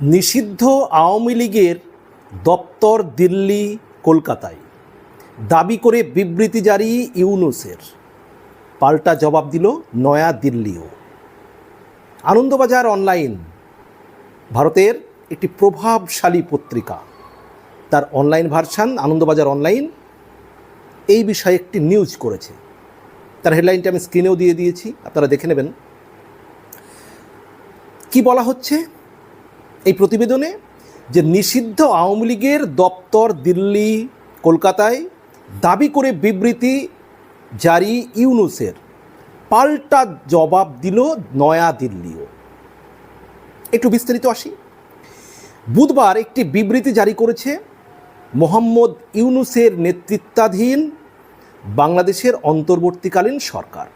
নিষিদ্ধ আওয়ামী লীগের দপ্তর দিল্লি, কলকাতায়। দাবি করে বিবৃতি জারি ইউনুসের। পাল্টা জবাব দিল নয়া দিল্লিও। আনন্দবাজার অনলাইন। ভারতের একটি প্রভাবশালী পত্রিকা। তার অনলাইন ভার্সান আনন্দবাজার অনলাইন এই বিষয়ে একটি নিউজ করেছে। তার হেডলাইনটা আমি স্ক্রিনেও দিয়ে দিয়েছি, আপনারা দেখে নেবেন। কি বলা হচ্ছে? এই প্রতিবেদনে যে নিষিদ্ধ আওয়ামী লীগের দপ্তর দিল্লি, কলকাতায় দাবি করে বিবৃতি জারি ইউনুসের। পাল্টা জবাব দিল নয়া দিল্লিও। একটু বিস্তারিত আসি। বুধবার একটি বিবৃতি জারি করেছে মোহাম্মদ ইউনুসের নেতৃত্বাধীন বাংলাদেশের অন্তর্বর্তীকালীন সরকার।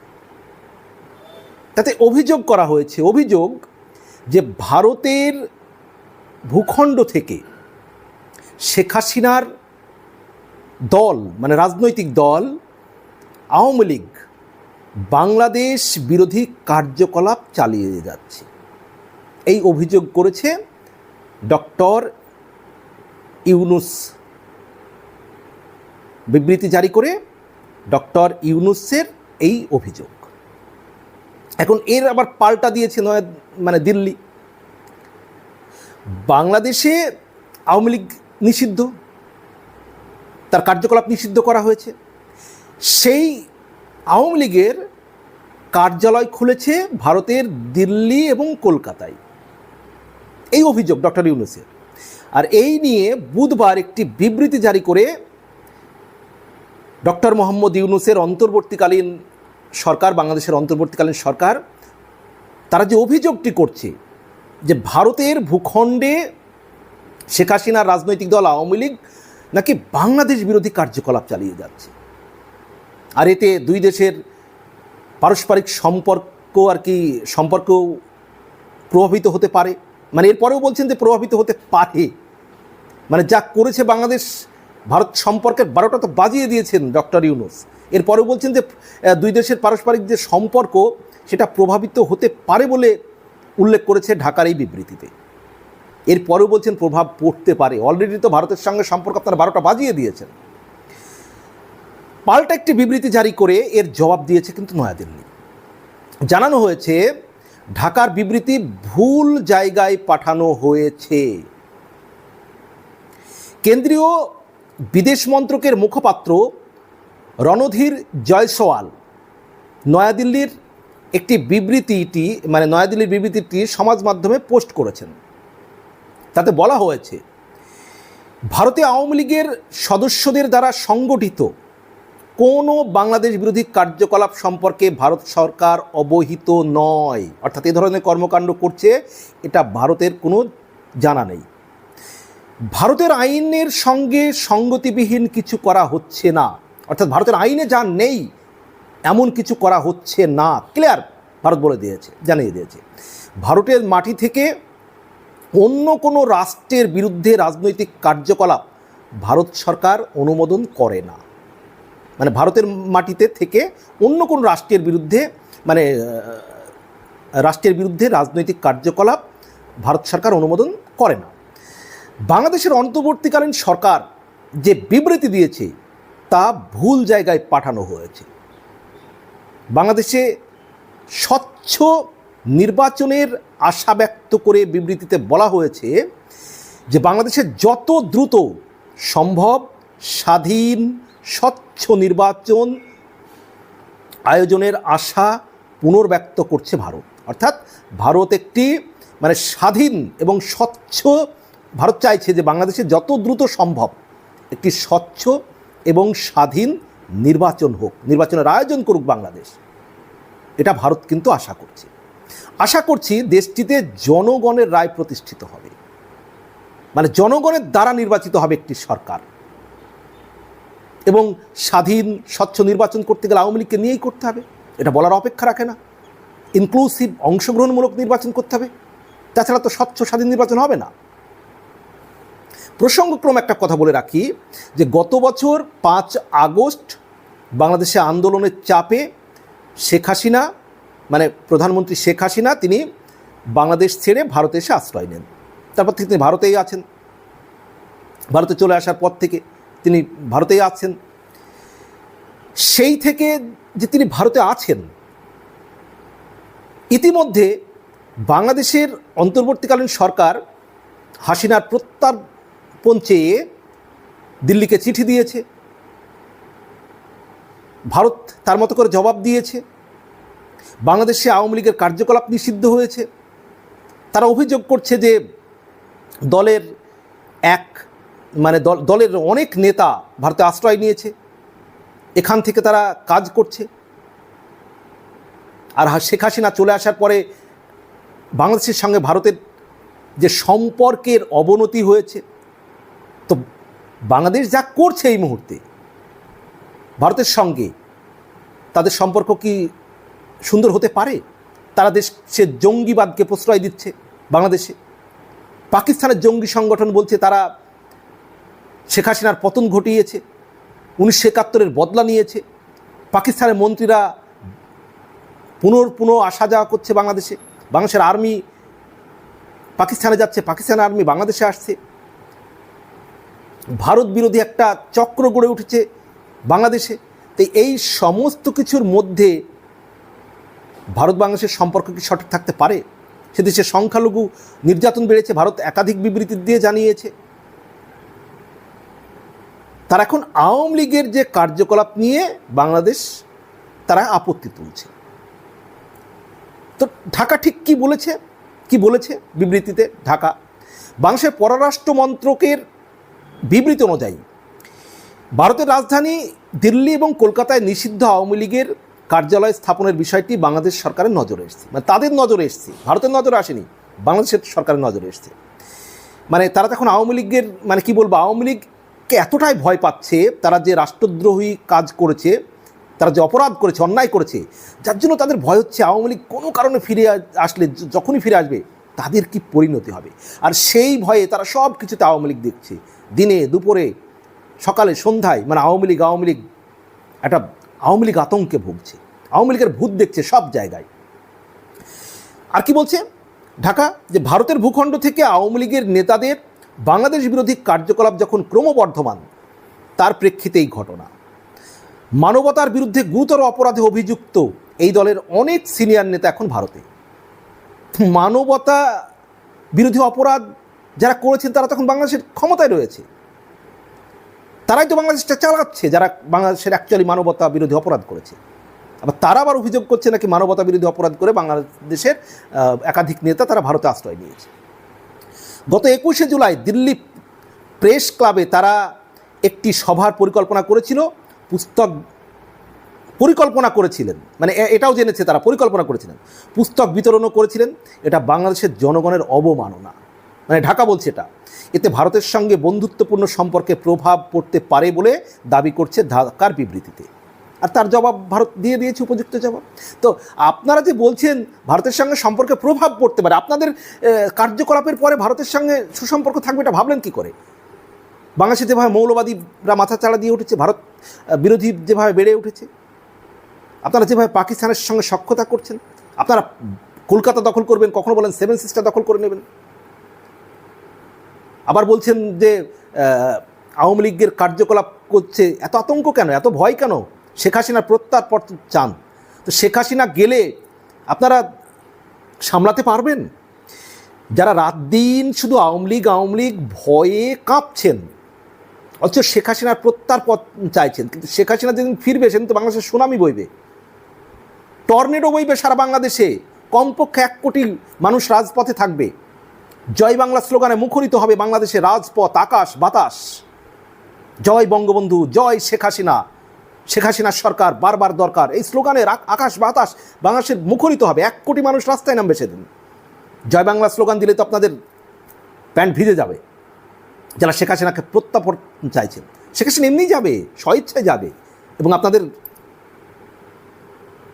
তাতে অভিযোগ করা হয়েছে, অভিযোগ যে ভারতের ভূখণ্ড থেকে শেখ হাসিনার দল মানে রাজনৈতিক দল, আওয়ামী লীগ, বাংলাদেশ বিরোধী কার্যকলাপ চালিয়ে যাচ্ছে। এই অভিযোগ করেছে ডক্টর ইউনুস। বিবৃতি জারি করে ডক্টর ইউনুসের এই অভিযোগ। এখন এর আবার পাল্টা দিয়েছে নয় মানে দিল্লি বাংলাদেশে আওয়ামী লীগ নিষিদ্ধ, তার কার্যকলাপ নিষিদ্ধ করা হয়েছে। সেই আওয়ামী লীগের কার্যালয় খুলেছে ভারতের দিল্লি এবং কলকাতায়। এই অভিযোগ ডক্টর ইউনুসের। আর এই নিয়ে বুধবার একটি বিবৃতি জারি করে ডক্টর মোহাম্মদ ইউনুসের অন্তর্বর্তীকালীন সরকার, বাংলাদেশের অন্তর্বর্তীকালীন সরকার, তারা যে অভিযোগটি করছে যে ভারতের ভূখণ্ডে শেখ হাসিনার রাজনৈতিক দল, আওয়ামী লীগ নাকি বাংলাদেশ বিরোধী কার্যকলাপ চালিয়ে যাচ্ছে। আর এতে দুই দেশের পারস্পরিক সম্পর্ক আর কি সম্পর্ক প্রভাবিত হতে পারে। মানে এরপরেও বলছেন যে প্রভাবিত হতে পারে। মানে যা করেছে বাংলাদেশ, ভারত সম্পর্কের বারোটা তো বাজিয়ে দিয়েছেন ডক্টর ইউনুস। এরপরেও বলছেন যে দুই দেশের পারস্পরিক যে সম্পর্ক, সেটা প্রভাবিত হতে পারে বলে উল্লেখ করেছে ঢাকার এই বিবৃতিতে। এরপরেও বলছেন, প্রভাব পড়তে পারে। অলরেডি তো ভারতের সঙ্গে সম্পর্ক আপনারা বারোটা বাজিয়ে দিয়েছেন। পাল্টা একটি বিবৃতি জারি করে এর জবাব দিয়েছে কিন্তু নয়াদিল্লি। জানানো হয়েছে, ঢাকার বিবৃতি ভুল জায়গায় পাঠানো হয়েছে। কেন্দ্রীয় বিদেশ মন্ত্রকের মুখপাত্র রণধীর জয়সওয়াল নয়াদিল্লির একটি বিবৃতিটি মানে নয়াদিল্লির বিবৃতিটি সমাজ মাধ্যমে পোস্ট করেছেন। তাতে বলা হয়েছে ভারতীয় আওয়ামী লীগের সদস্যদের দ্বারা সংগঠিত কোনো বাংলাদেশ বিরোধী কার্যকলাপ সম্পর্কে ভারত সরকার অবহিত নয়। অর্থাৎ এ ধরনের কর্মকাণ্ড করছে, এটা ভারতের কোনো জানা নেই। ভারতের আইনের সঙ্গে সঙ্গতিবিহীন কিছু করা হচ্ছে না। অর্থাৎ ভারতের আইনে যা নেই এমন কিছু করা হচ্ছে না। ক্লিয়ার ভারত বলে দিয়েছে, জানিয়ে দিয়েছে। ভারতের মাটি থেকে অন্য কোনো রাষ্ট্রের বিরুদ্ধে রাজনৈতিক কার্যকলাপ ভারত সরকার অনুমোদন করে না। মানে ভারতের মাটিতে থেকে অন্য কোনো রাষ্ট্রের বিরুদ্ধে মানে রাষ্ট্রের বিরুদ্ধে রাজনৈতিক কার্যকলাপ ভারত সরকার অনুমোদন করে না। বাংলাদেশের অন্তর্বর্তীকালীন সরকার যে বিবৃতি দিয়েছে, তা ভুল জায়গায় পাঠানো হয়েছে। বাংলাদেশে স্বচ্ছ নির্বাচনের আশা ব্যক্ত করে বিবৃতিতে বলা হয়েছে যে বাংলাদেশে যত দ্রুত সম্ভব স্বাধীন, স্বচ্ছ নির্বাচন আয়োজনের আশা পুনর্ব্যক্ত করছে ভারত। অর্থাৎ ভারত একটি মানে স্বাধীন এবং স্বচ্ছ ভারত চাইছে যে বাংলাদেশে যত দ্রুত সম্ভব একটি স্বচ্ছ এবং স্বাধীন নির্বাচন হোক, নির্বাচনের আয়োজন করুক বাংলাদেশ। এটা ভারত কিন্তু আশা করছে। আশা করছি দেশটিতে জনগণের রায় প্রতিষ্ঠিত হবে। মানে জনগণের দ্বারা নির্বাচিত হবে একটি সরকার। এবং স্বাধীন, স্বচ্ছ নির্বাচন করতে গেলে আওয়ামী লীগকে নিয়েই করতে হবে। এটা বলার অপেক্ষা রাখে না। ইনক্লুসিভ অংশগ্রহণমূলক নির্বাচন করতে হবে। তাছাড়া তো স্বচ্ছ, স্বাধীন নির্বাচন হবে না। প্রসঙ্গক্রমে একটা কথা বলে রাখি যে গত বছর পাঁচ আগস্ট বাংলাদেশে আন্দোলনের চাপে শেখ হাসিনা মানে প্রধানমন্ত্রী শেখ হাসিনা, তিনি বাংলাদেশ ছেড়ে ভারতে এসে আশ্রয় নেন। তারপর থেকে তিনি ভারতেই আছেন। ভারতে চলে আসার পর থেকে তিনি ভারতেই আছেন। সেই থেকে যে তিনি ভারতে আছেন, ইতিমধ্যে বাংলাদেশের অন্তর্বর্তীকালীন সরকার হাসিনার প্রত্যার্পণ চেয়ে দিল্লিকে চিঠি দিয়েছে। ভারত তার মতো করে জবাব দিয়েছে। বাংলাদেশে আওয়ামী লীগের কার্যকলাপ নিষিদ্ধ হয়েছে। তারা অভিযোগ করছে যে দলের এক মানে দল, দলের অনেক নেতা ভারতে আশ্রয় নিয়েছে। এখান থেকে তারা কাজ করছে। আর শেখ হাসিনা চলে আসার পরে বাংলাদেশের সঙ্গে ভারতের যে সম্পর্কের অবনতি হয়েছে বাংলাদেশ যা করছে এই মুহূর্তে, ভারতের সঙ্গে তাদের সম্পর্ক কি সুন্দর হতে পারে? তারা দেশ, সে জঙ্গিবাদকে প্রশ্রয় দিচ্ছে বাংলাদেশে। পাকিস্তানের জঙ্গি সংগঠন বলছে তারা শেখ হাসিনার পতন ঘটিয়েছে, উনিশশো একাত্তরের বদলা নিয়েছে। পাকিস্তানের মন্ত্রীরা পুনর পুনঃ আসা যাওয়া করছে বাংলাদেশে। বাংলাদেশের আর্মি পাকিস্তানে যাচ্ছে, পাকিস্তানের আর্মি বাংলাদেশে আসছে। ভারত বিরোধী একটা চক্র গড়ে উঠেছে বাংলাদেশে। তো এই সমস্ত কিছুর মধ্যে ভারত বাংলাদেশের সম্পর্ক কি সঠিক থাকতে পারে? সে দেশে সংখ্যালঘু নির্যাতন বেড়েছে, ভারত একাধিক বিবৃতি দিয়ে জানিয়েছে। তারা এখন আওয়ামী লীগের যে কার্যকলাপ নিয়ে বাংলাদেশ তারা আপত্তি তুলছে। তো ঢাকা ঠিক কি বলেছে? কি বলেছে বিবৃতিতে? ঢাকা। বাংলাদেশের পররাষ্ট্র মন্ত্রকের বিবৃতি অনুযায়ী, ভারতের রাজধানী দিল্লি এবং কলকাতায় নিষিদ্ধ আওয়ামী লীগের কার্যালয় স্থাপনের বিষয়টি বাংলাদেশ সরকারের নজরে এসেছে। মানে তাদের নজরে এসছে, ভারতের নজরে আসেনি, বাংলাদেশের সরকারের নজরে এসছে। মানে তারা তখন আওয়ামী লীগের মানে কি বলব, আওয়ামী লীগকে এতটাই ভয় পাচ্ছে, তারা যে রাষ্ট্রদ্রোহী কাজ করেছে, তারা যে অপরাধ করেছে, অন্যায় করেছে, যার জন্য তাদের ভয় হচ্ছে আওয়ামী লীগ কোনো কারণে ফিরে আসলে যখনই ফিরে আসবে তাদের কি পরিণতি হবে? আর সেই ভয়ে তারা সব কিছুতে আওয়ামী লীগ দেখছে। দিনে, দুপুরে, সকালে, সন্ধ্যায় মানে আওয়ামী লীগ আওয়ামী লীগ একটা আওয়ামী লীগ আতঙ্কে ভুগছে। আওয়ামী লীগের ভূত দেখছে সব জায়গায়। আর কি বলছে? ঢাকা, যে ভারতের ভূখণ্ড থেকে আওয়ামী লীগের নেতাদের বাংলাদেশ বিরোধী কার্যকলাপ যখন ক্রমবর্ধমান, তার প্রেক্ষিতে এই ঘটনা। মানবতার বিরুদ্ধে গুরুতর অপরাধে অভিযুক্ত এই দলের অনেক সিনিয়র নেতা এখন ভারতে। মানবতা বিরোধী অপরাধ যারা করেছেন তারা তখন বাংলাদেশের ক্ষমতায় রয়েছে। তারাই তো বাংলাদেশটা চালাচ্ছে, যারা বাংলাদেশের অ্যাকচুয়ালি মানবতা বিরোধী অপরাধ করেছে। আবার তারা আবার অভিযোগ করছে নাকি মানবতা বিরোধী অপরাধ করে বাংলাদেশের একাধিক নেতা তারা ভারতে আশ্রয় নিয়েছে। গত একুশে জুলাই দিল্লি প্রেস ক্লাবে তারা একটি সভার পরিকল্পনা করেছিল, পুস্তক পরিকল্পনা করেছিলেন। মানে এটাও জেনেছে তারা, পরিকল্পনা করেছিলেন। পুস্তক বিতরণও করেছিলেন। এটা বাংলাদেশের জনগণের অবমাননা। মানে ঢাকা বলছে এটা। এতে ভারতের সঙ্গে বন্ধুত্বপূর্ণ সম্পর্কে প্রভাব পড়তে পারে বলে দাবি করছে ঢাকার বিবৃতিতে। আর তার জবাব ভারত দিয়ে দিয়েছে উপযুক্ত জবাব। তো আপনারা যে বলছেন ভারতের সঙ্গে সম্পর্কে প্রভাব পড়তে পারে, আপনাদের কার্যকলাপের পরে ভারতের সঙ্গে সুসম্পর্ক থাকবে এটা ভাবলেন কি করে? বাংলাদেশে যেভাবে মৌলবাদীরা মাথা চাড়া দিয়ে উঠেছে, ভারত বিরোধী যেভাবে বেড়ে উঠেছে আপনারা যেভাবে পাকিস্তানের সঙ্গে সক্ষতা করছেন, আপনারা কলকাতা দখল করবেন, কখনো বলেন সেভেন সিস্টার দখল করে নেবেন। আবার বলছেন যে আওয়ামী লীগের কার্যকলাপ করছে, এত আতঙ্ক কেন, এত ভয় কেন? শেখ হাসিনার প্রত্যার্পণ চান। তো শেখ হাসিনা গেলে আপনারা সামলাতে পারবেন? যারা রাত দিন শুধু আওয়ামী লীগ আওয়ামী লীগ ভয়ে কাঁপছেন, অথচ শেখ হাসিনার প্রত্যার পথ চাইছেন, কিন্তু শেখ হাসিনা যেদিন ফিরবে, সেদিন তো বাংলাদেশের সুনামি বইবে। টর্নেডো বইবে সারা বাংলাদেশে, কমপক্ষে এক কোটি মানুষ রাজপথে থাকবে। জয় বাংলা স্লোগানে মুখরিত হবে বাংলাদেশের রাজপথ, আকাশ, বাতাস। জয় বঙ্গবন্ধু, জয় শেখ হাসিনা। শেখ হাসিনার সরকার বারবার দরকার। এই স্লোগানের আক- আকাশ, বাতাস বাংলাদেশের মুখরিত হবে। এক কোটি মানুষ রাস্তায় নামবে সেদিন। জয় বাংলা স্লোগান দিলে তো আপনাদের প্যান্ট ভিজে যাবে। যারা শেখ হাসিনাকে প্রত্যাপন চাইছেন, শেখ হাসিনা এমনিই যাবে, স্বইচ্ছায় যাবে এবং আপনাদের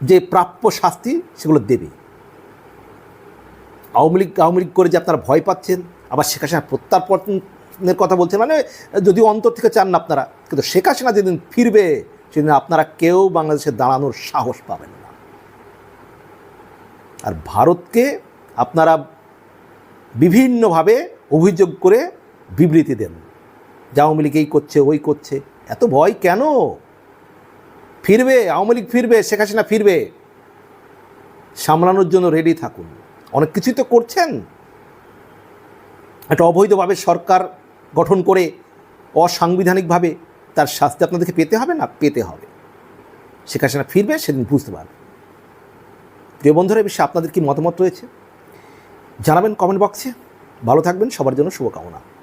যে প্রাপ্য শাস্তি সেগুলো দেবে। আওয়ামী লীগ আওয়ামী লীগ করে যে আপনারা ভয় পাচ্ছেন, আবার শেখ হাসিনা প্রত্যার্পণের কথা বলছেন মানে যদি অন্তর থেকে চান না আপনারা, কিন্তু শেখ হাসিনা যেদিন ফিরবে, সেদিন আপনারা কেউ বাংলাদেশে দাঁড়ানোর সাহস পাবেন না। আর ভারতকে আপনারা বিভিন্নভাবে অভিযোগ করে বিবৃতি দেন, যে আওয়ামী লীগ এই করছে, ওই করছে। এত ভয় কেন? ফিরবে, আওয়ামী লীগ ফিরবে, শেখ হাসিনা ফিরবে। সামলানোর জন্য রেডি থাকুন। অনেক কিছুই তো করছেন। একটা অবৈধভাবে সরকার গঠন করে অসাংবিধানিকভাবে তার শাস্তি আপনাদেরকে পেতে হবে না? পেতে হবে। শেখ হাসিনা ফিরবে, সেদিন বুঝতে পারবে প্রিয় বন্ধুরা এই বিষয়ে আপনাদের কি মতামত রয়েছে? জানাবেন কমেন্ট বক্সে ভালো থাকবেন, সবার জন্য শুভকামনা।